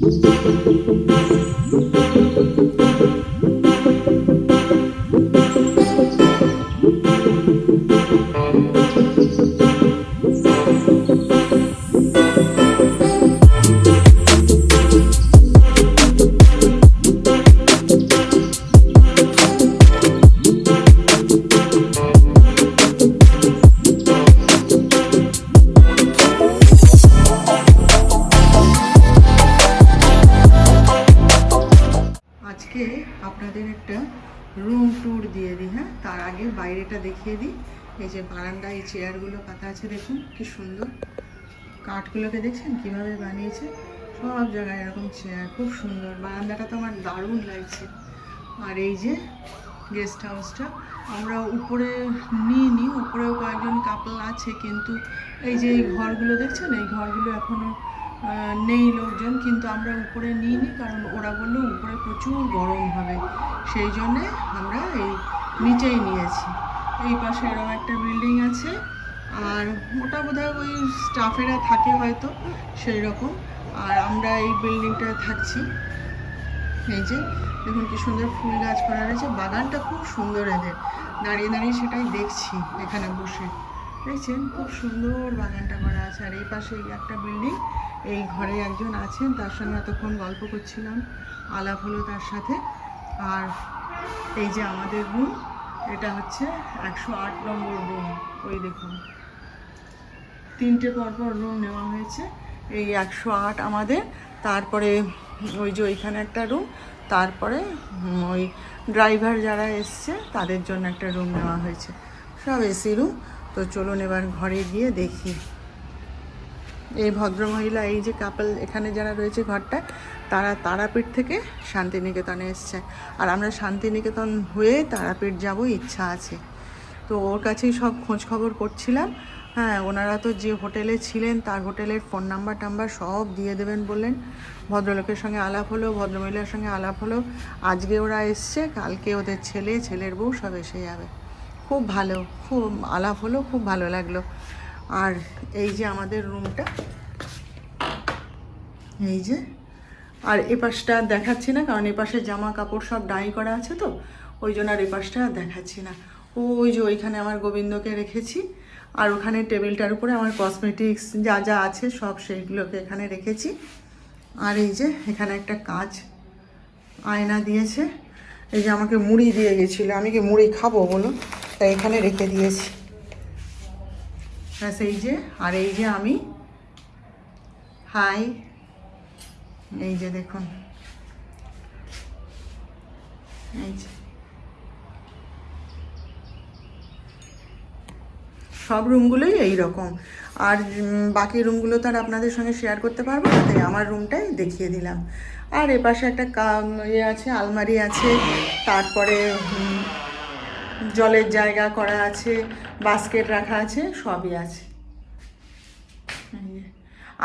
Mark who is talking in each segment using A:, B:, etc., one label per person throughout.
A: Thank you. দিয়ে দিই হ্যাঁ? তার আগে বাইরেটা দেখিয়ে দিই। এই যে বারান্দায় এই চেয়ারগুলো পাতা আছে, দেখুন কি সুন্দর। কাঠগুলোকে দেখছেন কীভাবে বানিয়েছে? সব জায়গায় এরকম চেয়ার, খুব সুন্দর। বারান্দাটা তো আমার দারুণ লাগছে। আর এই যে গেস্ট হাউসটা আমরা উপরে নিইনি, উপরেও কয়েকজন কাপল আছে, কিন্তু এই যে এই ঘরগুলো, দেখছেন? এই ঘরগুলো এখনও নেই লোকজন, কিন্তু আমরা উপরে নিইনি, কারণ ওরা বলল উপরে প্রচুর গরম হবে। সেই জন্যে আমরা এই নিচেই নিয়েছি। এই পাশে এরকম একটা বিল্ডিং আছে, আর ওটা বোধহয় ওই স্টাফেরা থাকে হয়তো, সেই রকম। আর আমরা এই বিল্ডিংটায় থাকছি। এই যে, দেখুন কি সুন্দর ফুল গাছ করা রয়েছে। বাগানটা খুব সুন্দর এদের। দাঁড়িয়ে দাঁড়িয়ে সেটাই দেখছি এখানে বসে। দেখছেন? খুব সুন্দর বাগানটা করা আছে। আর এই পাশে একটা বিল্ডিং। এই ঘরে একজন আছেন, তার সঙ্গে এতক্ষণ গল্প করছিলাম, আলাপ হলো তার সাথে। আর এই যে আমাদের রুম এটা হচ্ছে একশো আট নম্বর রুম ওই দেখুন। তিনটে পরপর রুম নেওয়া হয়েছে, এই একশো আট আমাদের। তারপরে ওই যে ওইখানে একটা রুম তারপরে ওই ড্রাইভার যারা এসছে, তাদের জন্য একটা রুম নেওয়া হয়েছে। সব এসি রুম তো চলুন এবার ঘরে গিয়ে দেখি। এই ভদ্রমহিলা, এই যে কাপল এখানে যারা রয়েছে ঘরটা, তারা তারাপীঠ থেকে শান্তিনিকেতনে এসছে। আর আমরা শান্তিনিকেতন হয়ে তারাপীঠ যাব, ইচ্ছা আছে। তো ওর কাছেই সব খোঁজ খবর করছিলাম। হ্যাঁ ওনারা তো যে হোটেলে ছিলেন, তার হোটেলের ফোন নাম্বার টাম্বার সব দিয়ে দেবেন বললেন। ভদ্রলোকের সঙ্গে আলাপ হলো, ভদ্রমহিলার সঙ্গে আলাপ হলো। আজকে ওরা এসছে, কালকে ওদের ছেলে, ছেলের বউ সব এসে যাবে। খুব ভালো, খুব আলাপ হলো, খুব ভালো লাগল। আর এই যে আমাদের রুমটা, এই যে, আর এ পাশটা আর দেখাচ্ছি না, কারণ এ পাশে জামা কাপড় সব ডাই করা আছে তো, ওই জন্য আর এ পাশটা আর দেখাচ্ছি না। ওই যে ওইখানে আমার গোবিন্দকে রেখেছি, আর ওখানে টেবিলটার উপরে আমার কসমেটিক্স যা যা আছে সব সেইগুলোকে এখানে রেখেছি। আর এই যে এখানে একটা কাজ আয়না দিয়েছে, এই যে আমাকে মুড়ি দিয়ে গেছিল, আমি কি মুড়ি খাব বলো তাই এখানে রেখে দিয়েছি। ব্যাস এই যে, আর এই যে আমি হাই এই যে দেখুন, এই যে। সব রুমগুলোই এই রকম। আর বাকি রুমগুলো তো আর আপনাদের সঙ্গে শেয়ার করতে পারব না, তাই আমার রুমটাই দেখিয়ে দিলাম। আর এপাশে একটা ইয়ে আছে, আলমারি আছে, তারপরে জলের জায়গা করা আছে বাস্কেট রাখা আছে সবই আছে।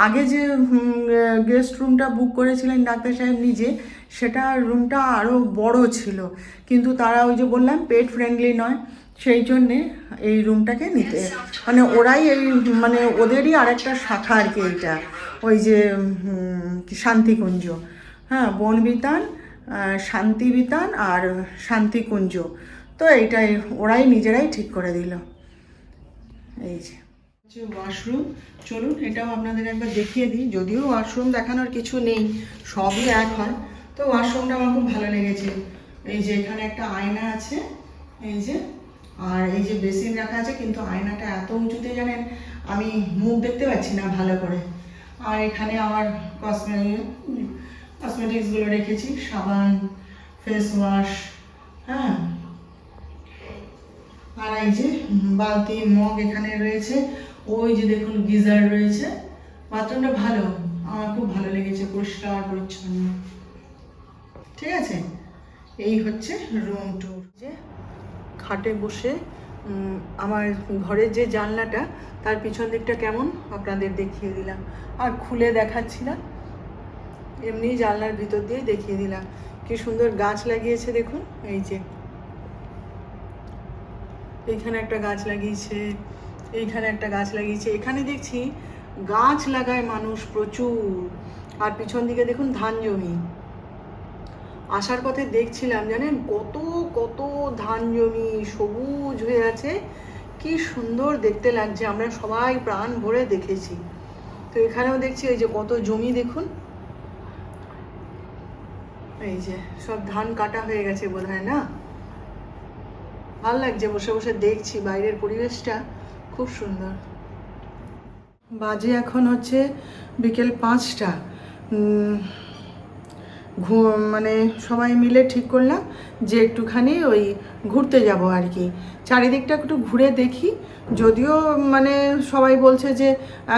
A: আগে যে গেস্ট রুমটা বুক করেছিলেন ডাক্তার সাহেব নিজে সেটা রুমটা আরও বড় ছিল। কিন্তু তারা ওই যে বললাম পেট ফ্রেন্ডলি নয় সেই জন্যে এই রুমটাকে নিতে মানে ওরাই এই মানে ওদেরই আরেকটা শাখা আর কি এইটা। ওই যে শান্তিকুঞ্জ। হ্যাঁ বনবিতান শান্তিবিতান আর শান্তিকুঞ্জ। তো এইটাই ওরাই নিজেরাই ঠিক করে দিল। এই যে। ওয়াশরুম চলুন এটাও আপনাদের একবার দেখিয়ে দিই। যদিও ওয়াশরুম দেখানোর কিছু নেই, সবই এক হয়। তো ওয়াশরুমটা আমার খুব ভালো লেগেছে। এই যে এখানে একটা আয়না আছে, এই যে। আর এই যে বেসিন রাখা আছে, কিন্তু আয়নাটা এত উঁচুতে জানেন, আমি মুখ দেখতে পাচ্ছি না ভালো করে। আর এখানে আমার কসমে কসমেটিক্সগুলো রেখেছি, সাবান ফেস ওয়াশ হ্যাঁ। আর এই যে বালতি মগ এখানে রয়েছে, ওই যে দেখুন গিজার রয়েছে। বাথরুমটা ভালো, আমার খুব ভালো লেগেছে, পরিষ্কার, পরিচ্ছন্ন। ঠিক আছে? এই হচ্ছে রুম টুর যে খাটে বসে আমার ঘরের যে জানলাটা, তার পিছন দিকটা কেমন? আপনাদের দেখিয়ে দিলাম। আর খুলে দেখাচ্ছি না এমনি জানলার ভিতর দিয়ে দেখিয়ে দিলাম। কি সুন্দর গাছ লাগিয়েছে দেখুন, এই যে। এইখানে একটা গাছ লাগিয়েছে এইখানে একটা গাছ লাগিয়েছে, এখানে দেখছি গাছ লাগায় মানুষ প্রচুর। আর পিছন দিকে দেখুন ধান জমি। আসার পথে দেখছিলাম, জানেন কত কত ধান জমি সবুজ হয়ে আছে। কি সুন্দর দেখতে লাগছে, আমরা সবাই প্রাণ ভরে দেখেছি। তো এখানেও দেখছি এই যে কত জমি দেখুন। এই যে সব ধান কাটা হয়ে গেছে বোধ হয় না? ভালো লাগছে বসে বসে দেখছি বাইরের পরিবেশটা খুব সুন্দর। বাজে এখন হচ্ছে বিকেল পাঁচটা। মানে সবাই মিলে ঠিক করলাম যে একটুখানি ওই ঘুরতে যাব আর কি। চারিদিকটা একটু ঘুরে দেখি, যদিও মানে সবাই বলছে যে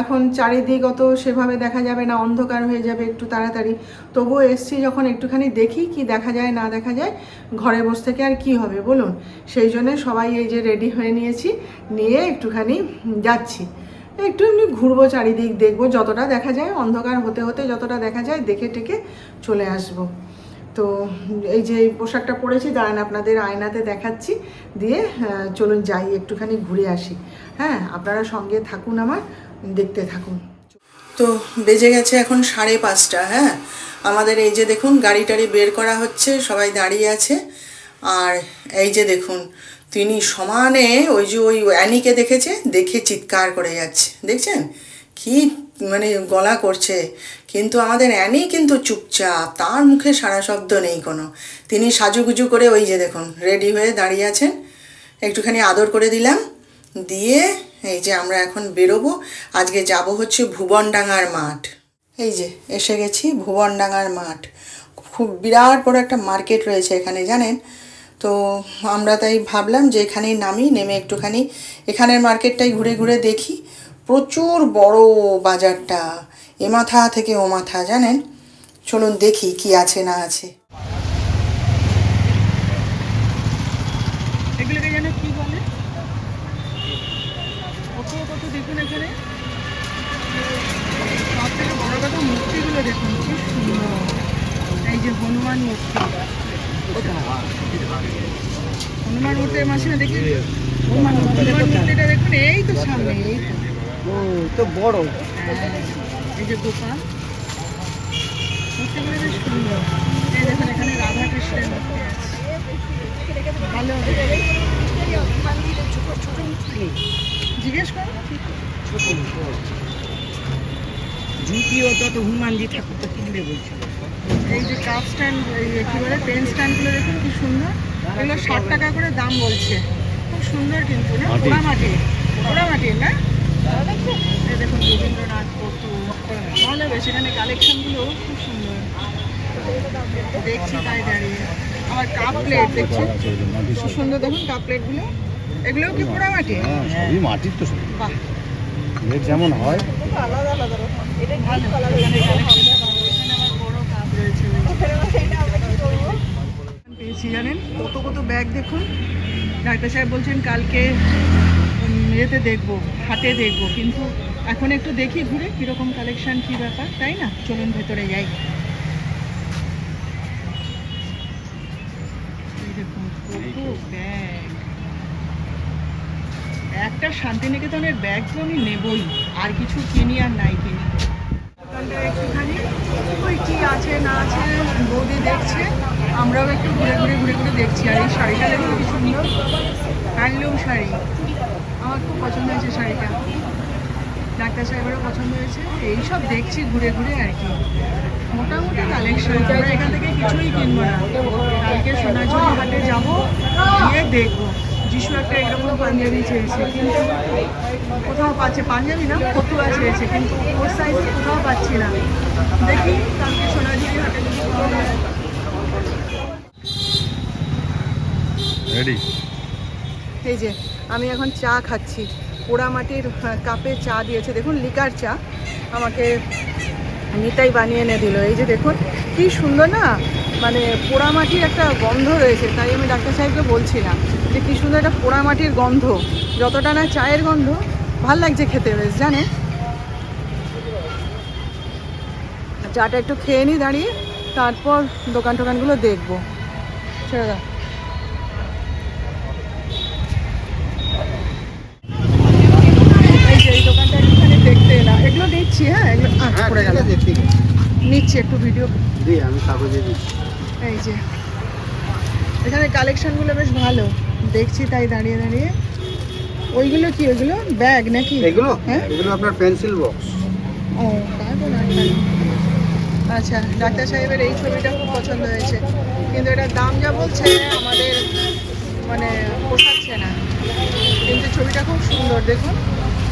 A: এখন চারিদিক অত সেভাবে দেখা যাবে না, অন্ধকার হয়ে যাবে একটু তাড়াতাড়ি। তবুও এসছি যখন একটুখানি দেখি কি দেখা যায়, না দেখা যায়, ঘরে বসে থেকে আর কি হবে বলুন? সেই জন্য সবাই এই যে রেডি হয়ে নিয়েছি, নিয়ে একটুখানি যাচ্ছি। একটু এমনি ঘুরবো চারিদিক দেখব, যতটা দেখা যায়, অন্ধকার হতে হতে যতটা দেখা যায় দেখে টেকে চলে আসব। তো এই যে পোশাকটা পরেছি, দাঁড়ান আপনাদের আয়নাতে দেখাচ্ছি, দিয়ে চলুন যাই, একটুখানি ঘুরে আসি। হ্যাঁ আপনারা সঙ্গে থাকুন আমার, দেখতে থাকুন। তো বেজে গেছে এখন সাড়ে পাঁচটা হ্যাঁ? আমাদের এই যে দেখুন, গাড়ি টাড়ি বের করা হচ্ছে, সবাই দাঁড়িয়ে আছে। আর এই যে দেখুন তিনি সমানে ওই যে ওই অ্যানিকে দেখেছে, দেখে চিৎকার করে যাচ্ছে। দেখছেন? কি মানে গলা করছে। কিন্তু আমাদের অ্যানি কিন্তু চুপচাপ, তার মুখে সারা শব্দ নেই কোনো। তিনি সাজুগুজু করে ওই যে দেখুন, রেডি হয়ে দাঁড়িয়ে আছেন। একটুখানি আদর করে দিলাম। দিয়ে এই যে আমরা এখন বেরোবো। আজকে যাব হচ্ছে ভুবনডাঙ্গার মাঠ। এই যে, এসে গেছি ভুবনডাঙ্গার মাঠ। খুব বিরাট বড় একটা মার্কেট রয়েছে এখানে, জানেন? তো আমরা তাই ভাবলাম যে এখানেই নামি, নেমে একটুখানি এখানের মার্কেটটাই ঘুরে ঘুরে দেখি। প্রচুর বড় বাজারটা, এ মাথা থেকে ও মাথা, জানেন? চলুন দেখি কি আছে না আছে। দেখুন এখানে। সব থেকে বড় কথা মূর্তিগুলো দেখুন, কি সুন্দর। এই যে হনুমান মূর্তি হনুমান মূর্তির মাসিমা দেখি হনুমান মূর্তিটা দেখুন এই তো সামনে এই তো
B: ও তো বড়
A: হ্যাঁ, এই যে সুন্দর এখানে মূর্তি ভালো জিজ্ঞেস করো
B: হনুমানজি ঠাকুরটা কিনবে বলছিল
A: এই যে কাপ স্ট্যান্ড কি বলে পেন স্ট্যান্ডগুলো দেখুন কি সুন্দর। এগুলো ষাট টাকা করে দাম বলছে। খুব সুন্দর কিন্তু না? পোড়া মাটি পোড়া মাটির না দেখুন রবীন্দ্রনাথ ভালো বেশ এখানে কালেকশনগুলো খুব সুন্দর। দেখছি তাই দাঁড়িয়ে। আমার কাপ প্লেট দেখছি খুব সুন্দর দেখুন কাপ প্লেটগুলো এগুলোও কি পোড়া মাটি
C: হ্যাঁ সবই মাটির তো সব
A: বাহ।
C: যেমন হয়।
A: ভালো এখানে collection পাবো। এখানে আবার বড় কাপ রয়েছে পেয়েছি জানেন? কত কত ব্যাগ দেখুন। ডাক্তার সাহেব বলছেন কালকে ইয়েতে দেখব হাটে দেখব। কিন্তু এখন একটু দেখি ঘুরে কীরকম কালেকশান কী ব্যাপার তাই না? চলুন ভেতরে যাই। দেখুন ব্যাগ একটা শান্তিনিকেতনের ব্যাগ তো আমি নেবই আর কিছু কিনি আর নাই কিনি। একটুখানি ওই কি আছে না আছে বৌদি দেখছে। আমরাও একটু ঘুরে ঘুরে ঘুরে ঘুরে দেখছি, আর এই শাড়িটা দেখুন কি সুন্দর। হ্যান্ডলুম শাড়ি। আমার খুব পছন্দ হয়েছে শাড়িটা। ডাক্তার সাহেবেরও পছন্দ হয়েছে। এইসব দেখছি ঘুরে ঘুরে আর কি। মোটামুটি কালেকশন আমরা এখান থেকে কিছুই কিনবো না। কালকে সোনাঝুরি হাটে যাব, গিয়ে দেখব। যিশু একটা এরকম পাঞ্জাবি চেয়েছে। কিন্তু কোথাও পাচ্ছে, পাঞ্জাবি না, ফতুয়া চেয়েছে। কিন্তু ওর সাইজে কোথাও পাচ্ছি না। দেখি কালকে সোনাঝুরি হাটে যদি পাওয়া যায়। এই যে, আমি এখন চা খাচ্ছি। পোড়ামাটির কাপে চা দিয়েছে। দেখুন, লিকার চা। আমাকে নিতাই বানিয়ে এনে দিল। এই যে দেখুন, কি সুন্দর না? মানে পোড়ামাটির একটা গন্ধ রয়েছে, তাই আমি ডাক্তার সাহেবকে বলছিলাম যে কি সুন্দর একটা পোড়ামাটির গন্ধ। যতটা না চায়ের গন্ধ, ভালো লাগছে খেতে বেশ, জানেন? চাটা একটু খেয়ে নিই, দাঁড়িয়ে। তারপর দোকান টোকানগুলো দেখব। ছেড়ে দাও এই যে এই দোকানটা একটুখানি দেখতে এলাম এগুলো নিচ্ছি হ্যাঁ এগুলো আহ,
C: হ্যাঁ
A: পড়ে গেল। নিচ্ছি একটু ভিডিও
C: আমি কাগজে দিচ্ছি।
A: এই যে এখানে কালেকশনগুলো বেশ ভালো। দেখছি তাই দাঁড়িয়ে দাঁড়িয়ে। ওইগুলো কি ওইগুলো? ব্যাগ নাকি?
C: এগুলো?
A: হ্যাঁ?
C: এগুলো আপনার পেন্সিল বক্স
A: ও আচ্ছা ডাক্তার সাহেবের এই ছবিটা খুব পছন্দ হয়েছে। কিন্তু এটার দাম যা বলছে আমাদের মানে পোষাচ্ছে না। কিন্তু ছবিটা খুব সুন্দর দেখুন।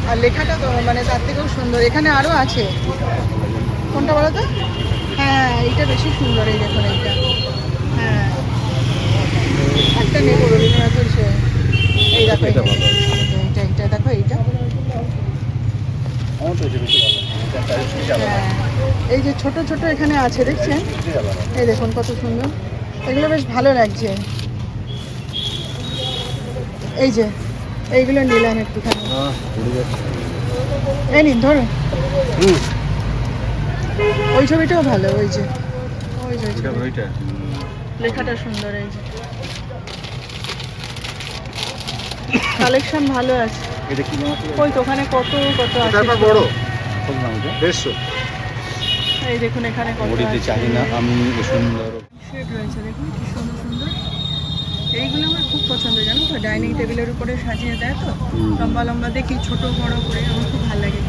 A: আর লেখাটা তো মানে তার থেকেও সুন্দর। এখানে আরও আছে। কোনটা বলো তো? হ্যাঁ এইটা বেশি সুন্দর এই দেখুন এইটা। হ্যাঁ। একটা নেব রবীন্দ্রনাথের সে। এই দেখো এইটা। এইটা দেখো এইটা। হ্যাঁ। এই যে ছোট ছোট এখানে আছে দেখছেন? এই দেখুন কত সুন্দর। এগুলো বেশ ভালো লাগছে। এই যে এইগুলো নিলাম একটুখানি। এই নিন ধরুন ওই ছবিটাও ভালো ওই যে। ওই যে
C: এটা।
A: লেখাটা সুন্দর এই যে। কালেকশন ভালো আছে।
C: এটা কি
A: ওই তো ওখানে কত কত
C: এটা
A: আছে
C: আপনার বড়। কত নাম এটা?
A: এই দেখুন এখানে কত আছে।
C: চাহি না আমি সুন্দর।
A: শেড রয়েছে দেখুন কি সুন্দর সুন্দর। এইগুলো পছন্দ জানো তো? ডাইনিং টেবিলের উপরে সাজিয়ে দেয় তো। লম্বা লম্বা দেখি ছোট বড় করে আমার খুব ভালো লাগে।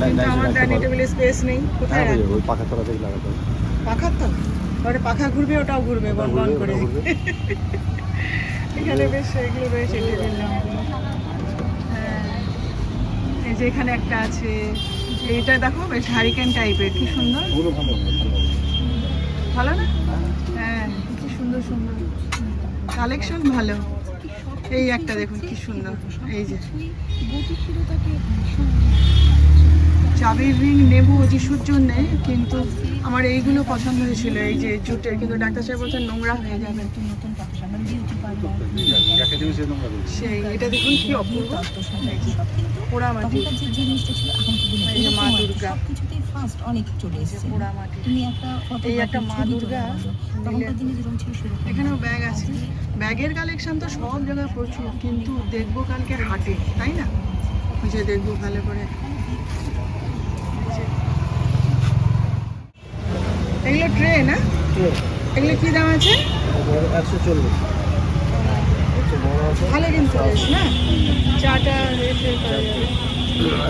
A: কিন্তু আমার ডাইনিং টেবিলে স্পেস নেই। কোথায়
C: হ্যাঁ
A: রাখব?
C: পাখা লাগাতে
A: পাখার তো? ওটা পাখা ঘুরবে ওটাও ঘুরবে বন বন করে। এখানে বেশ এগুলো রয়েছে টেবিল হ্যাঁ। এই যে এখানে একটা আছে এইটা দেখো বেশ হারিকেন টাইপের কি সুন্দর।
C: ভালো
A: না? হ্যাঁ কি সুন্দর সুন্দর। কালেকশন ভালো। এই একটা দেখুন, কি সুন্দর এই যে চাবির রিং নেব যিশুর জন্যে, কিন্তু আমার এইগুলো পছন্দ হয়েছিল, এই যে জুটের, কিন্তু ডাক্তার সাহেব বলছেন নোংরা হয়ে যাবে
C: দেবে।
A: সেই এটা দেখুন কি অপূর্ব। পোড়া মাটি।
D: যে জিনিসটা ছিল এখন
A: মা দুর্গা।
D: সবকিছুতেই ফার্স্ট অনেক চলে এসেছে।
A: পোড়া মাটি।
D: তুমি একটা
A: এই একটা মা দুর্গা।
D: তখনকার দিনে যেরকম ছিল সেরকম।
A: এখানেও ব্যাগ আছে। ব্যাগের কালেকশন তো সব জায়গায় প্রচুর কিন্তু দেখব কালকে হাটে তাই না? ওই যে দেখব ভালো করে। এগুলো ট্রে না? এগুলো কি দাম আছে?
C: একশো চল্লিশ।
A: ভালো কিন্তু বেশ না? চাটা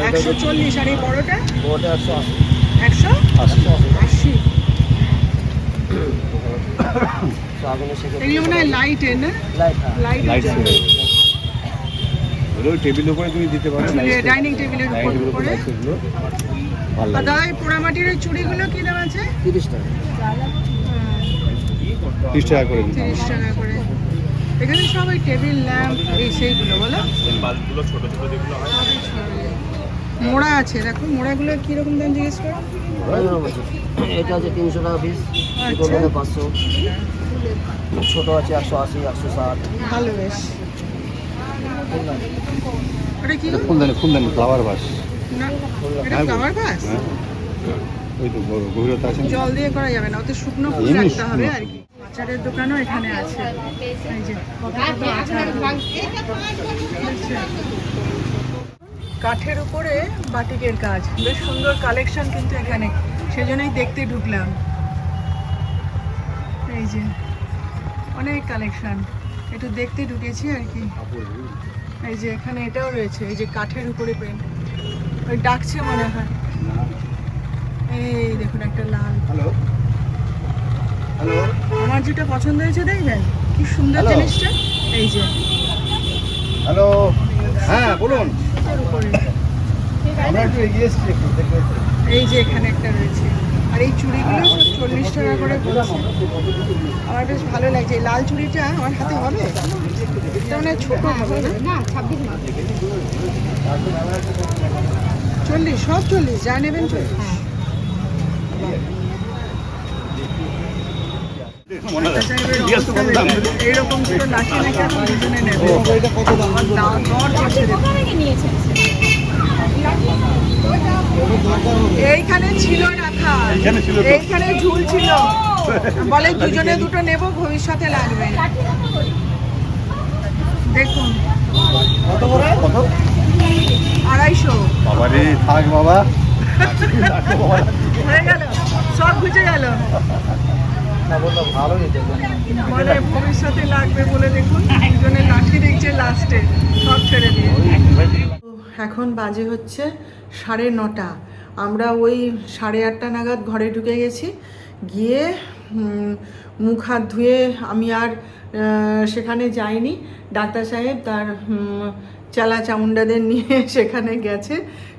A: একশো চল্লিশ আর এই বড়টা?
C: ওটা একশো আশি।
A: একশো আশি। এগুলো হয় না? লাইটের
C: লাইট ওগুলো টেবিল উপরে তুমি দিতে পারো
A: ডাইনিং টেবিলের উপর দাদা এই পোড়ামাটির ওই চুড়িগুলো কি দাম আছে?
C: তিরিশ টাকা। তিরিশ টাকা করে
A: তিরিশ টাকা করে। এখানে সব ওই টেবিল ল্যাম্প এই সেইগুলো বলো। সবই ছোট। মোড়া আছে দেখো মোড়াগুলো কীরকম দাম জিজ্ঞেস করো?
E: এটা আছে তিনশো টাকা পিস
A: আচ্ছা।
E: ছোটো পাঁচশো। ছোটো আছে একশো আশি একশো ষাট।
A: ভালো বেশ। ওটা কি?
C: ফুলদানি ফুলদানি ফ্লাওয়ার হ্যাঁ।
A: ফ্লাওয়ার
C: হ্যাঁ। ওই তো গভীরতা আছে
A: জল দিয়ে করা যাবে না ওতে শুকনো ফুল রাখতে হবে আর কি। আচারের দোকানও এখানে আছে। এই যে? কাঠের উপরে বাটিকের কাজ। বেশ সুন্দর কালেকশন কিন্তু এখানে। সেজন্যই দেখতে ঢুকলাম। এই যে, অনেক কালেকশন একটু দেখতে ঢুকেছি আর কি। এই যে, এখানে এটাও রয়েছে। এই যে, কাঠের উপরে পেন্ট ওই ডাকছে মনে হয়। এই দেখুন, একটা লাল। আমার যেটা পছন্দ হয়েছে দেখবেন? কি সুন্দর জিনিসটা। এই যে।
C: হ্যালো হ্যাঁ বলুন।
A: এই যে এখানে একটা রয়েছে। আর এই চুড়িগুলো সব চল্লিশ টাকা করে পড়ছে। আমার বেশ ভালো লাগছে। এই লাল চুড়িটা আমার হাতে হবে? মানে ছোট হবে না? চল্লিশ সব চল্লিশ। যা নেবেন চল্লিশ
C: মনে হয়
A: জিজ্ঞাসা তো করতাম। এইরকম দুটো লাঠি নাকি এখন দুজনে নেবে আমার দাম দর করছে দেখুন। এইখানে ছিল রাখা
C: এইখানে
A: এইখানে ঝুল ছিল। বলে দুজনে দুটো নেব ভবিষ্যতে লাগবে। দেখুন।
C: কত করে কত
A: আড়াইশো।
C: বাবা রে থাক বাবা।
A: হয়ে গেল। সব বুঝে গেল।
E: না বলল ভালোই তো
A: বলে ভবিষ্যতে লাগবে বলে দেখুন একজনের লাঠি দেখছে লাস্টে সব ছেড়ে দিয়ে। এখন বাজে হচ্ছে সাড়ে নটা। আমরা ওই সাড়ে আটটা নাগাদ ঘরে ঢুকে গেছি। গিয়ে মুখ হাত ধুয়ে আমি আর সেখানে যাইনি। ডাক্তার সাহেব তার চালা চামুন্ডাদের নিয়ে সেখানে গেছে।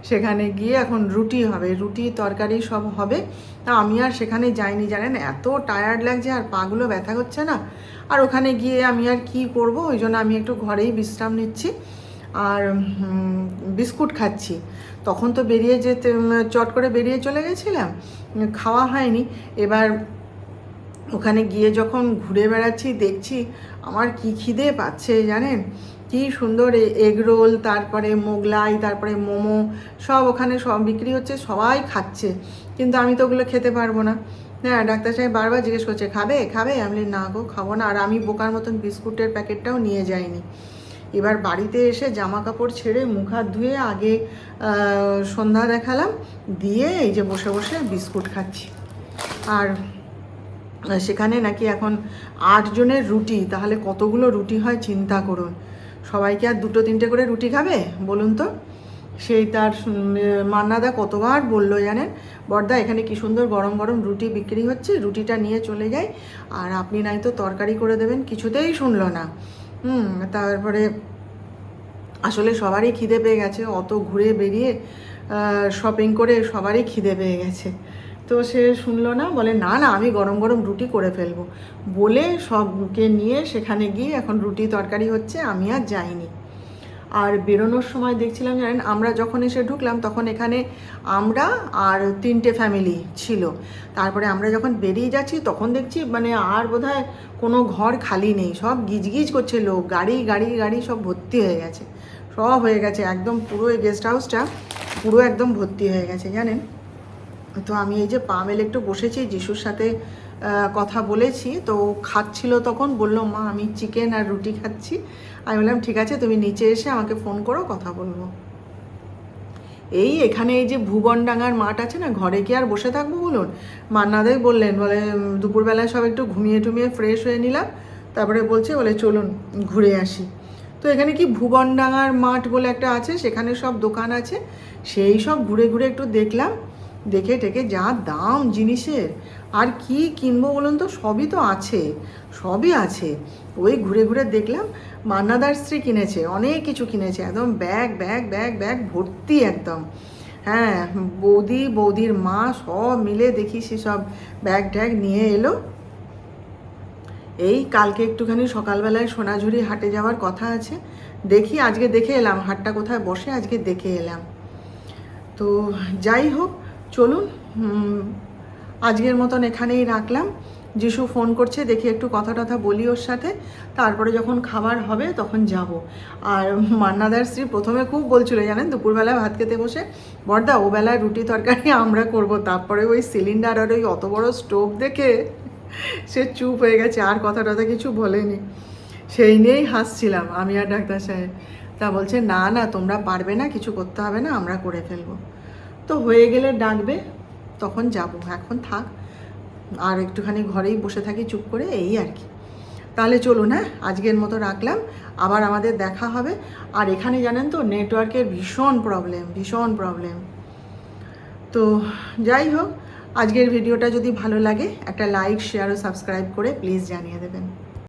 A: সেখানে গিয়ে এখন রুটি হবে। রুটি, তরকারি সব হবে। তা আমি আর সেখানে যাইনি, জানেন? এত টায়ার্ড লাগছে আর পাগুলো ব্যথা করছে না। আর ওখানে গিয়ে আমি আর কি করব? ওই জন্য আমি একটু ঘরেই বিশ্রাম নিচ্ছি। আর বিস্কুট খাচ্ছি। তখন তো বেরিয়ে যেতে চট করে বেরিয়ে চলে গেছিলাম। খাওয়া হয়নি। এবার ওখানে গিয়ে যখন ঘুরে বেড়াচ্ছি, দেখছি আমার কি খিদে পাচ্ছে, জানেন? কি সুন্দর এগ রোল তারপরে মোগলাই, তারপরে মোমো, সব ওখানে সব বিক্রি হচ্ছে, সবাই খাচ্ছে। কিন্তু আমি তো ওগুলো খেতে পারব না। হ্যাঁ ডাক্তার সাহেব বারবার জিজ্ঞেস করছে, খাবে? খাবে? আমি না গো, খাব না। আর আমি বোকার মতন বিস্কুটের প্যাকেটটাও নিয়ে যাইনি। এবার বাড়িতে এসে জামা কাপড় ছেড়ে মুখ হাত ধুয়ে আগে সন্ধ্যা দেখালাম, দিয়ে এই যে বসে বসে বিস্কুট খাচ্ছি। আর সেখানে নাকি এখন আটজনের রুটি, তাহলে কতগুলো রুটি হয় চিন্তা করুন। সবাইকে আর দুটো তিনটে করে রুটি খাবে? বলুন তো। সেই তার মান্নাদা কতবার বলল জানেন? বর্দা, এখানে কি সুন্দর গরম গরম রুটি বিক্রি হচ্ছে? রুটিটা নিয়ে চলে যাই। আর আপনি নাই তো তরকারি করে দেবেন, কিছুতেই শুনলো না। হুম, তারপরে আসলে সবারই খিদে পেয়ে গেছে, অত ঘুরে বেরিয়ে শপিং করে সবারই খিদে পেয়ে গেছে। তো সে শুনলো না, বলে, না না, আমি গরম গরম রুটি করে ফেলব। বলে সবকে নিয়ে সেখানে গিয়ে এখন রুটি তরকারি হচ্ছে, আমি আর যাইনি। আর বেরোনোর সময় দেখছিলাম, জানেন, আমরা যখন এসে ঢুকলাম, তখন এখানে আমরা আর তিনটে ফ্যামিলি ছিল। তারপরে আমরা যখন বেরিয়ে যাচ্ছি, তখন দেখছি মানে আর বোধহয় কোনো ঘর খালি নেই, সব গিজগিজ করছে লোক, গাড়ি গাড়ি গাড়ি, সব ভর্তি হয়ে গেছে। সব হয়ে গেছে, একদম পুরো এই গেস্ট হাউসটা পুরো একদম ভর্তি হয়ে গেছে, জানেন? তো আমি এই যে পা মেলে একটু বসেছি, যিশুর সাথে কথা বলেছি, তো খাচ্ছিল তখন, বলল, মা, আমি চিকেন আর রুটি খাচ্ছি। আমি বললাম, ঠিক আছে, তুমি নিচে এসে আমাকে ফোন করো, কথা বলব। এই এখানে এই যে ভুবনডাঙ্গার মাঠ আছে না, ঘরে কি আর বসে থাকব বলুন? মান্নাদাই বললেন, বলে দুপুরবেলায় সব একটু ঘুমিয়ে টুমিয়ে ফ্রেশ হয়ে নিলাম। তারপরে বলছে, বলে, চলুন, ঘুরে আসি। তো এখানে কি ভুবনডাঙ্গার মাঠ বলে একটা আছে, সেখানে সব দোকান আছে, সেই সব ঘুরে ঘুরে একটু দেখলাম। দেখে টেকে যা দাম জিনিসের, আর কি কিনবো বলুন তো? সবই তো আছে, সবই আছে। ওই ঘুরে ঘুরে দেখলাম, মান্নাদার স্ত্রী কিনেছে, অনেক কিছু কিনেছে, একদম ব্যাগ ব্যাগ ব্যাগ ব্যাগ, ভর্তি একদম। হ্যাঁ বৌদি, বৌদির মা সব মিলে দেখি সে সব ব্যাগ ট্যাগ নিয়ে এলো। এই কালকে একটুখানি সকালবেলায় সোনাঝুরি হাটে যাওয়ার কথা আছে। দেখি, আজকে দেখে এলাম, হাটটা কোথায় বসে, আজকে দেখে এলাম। তো যাই হোক চলুন আজকের মতন এখানেই রাখলাম। যিশু ফোন করছে, দেখি একটু কথা টথা বলি ওর সাথে। তারপরে যখন খাবার হবে, তখন যাব। আর মান্নাদার স্ত্রী প্রথমে খুব বলছিল, জানেন দুপুরবেলা ভাত খেতে বসে, বর্দা, ও বেলায় রুটি তরকারি আমরা করব। তারপরে ওই সিলিন্ডার আর ওই অত বড় স্টোভ দেখে সে চুপ হয়ে গেছে, আর কথা টথা কিছু বলেনি। সেই নিয়েই হাসছিলাম আমি আর ডাক্তার সাহেব। তা বলছে, না না, তোমরা পারবে না, কিছু করতে হবে না, আমরা করে ফেলব। তো হয়ে গেলে ডাকবে, তখন যাব। এখন থাক, আর একটুখানি ঘরেই বসে থাকি চুপ করে, এই আর কি। তাহলে চলুন হ্যাঁ আজকের মতো রাখলাম। আবার আমাদের দেখা হবে। আর এখানে জানেন তো, নেটওয়ার্কের ভীষণ প্রবলেম ভীষণ প্রবলেম তো যাই হোক, আজকের ভিডিওটা যদি ভালো লাগে, একটা লাইক শেয়ার ও সাবস্ক্রাইব করে প্লিজ জানিয়ে দেবেন।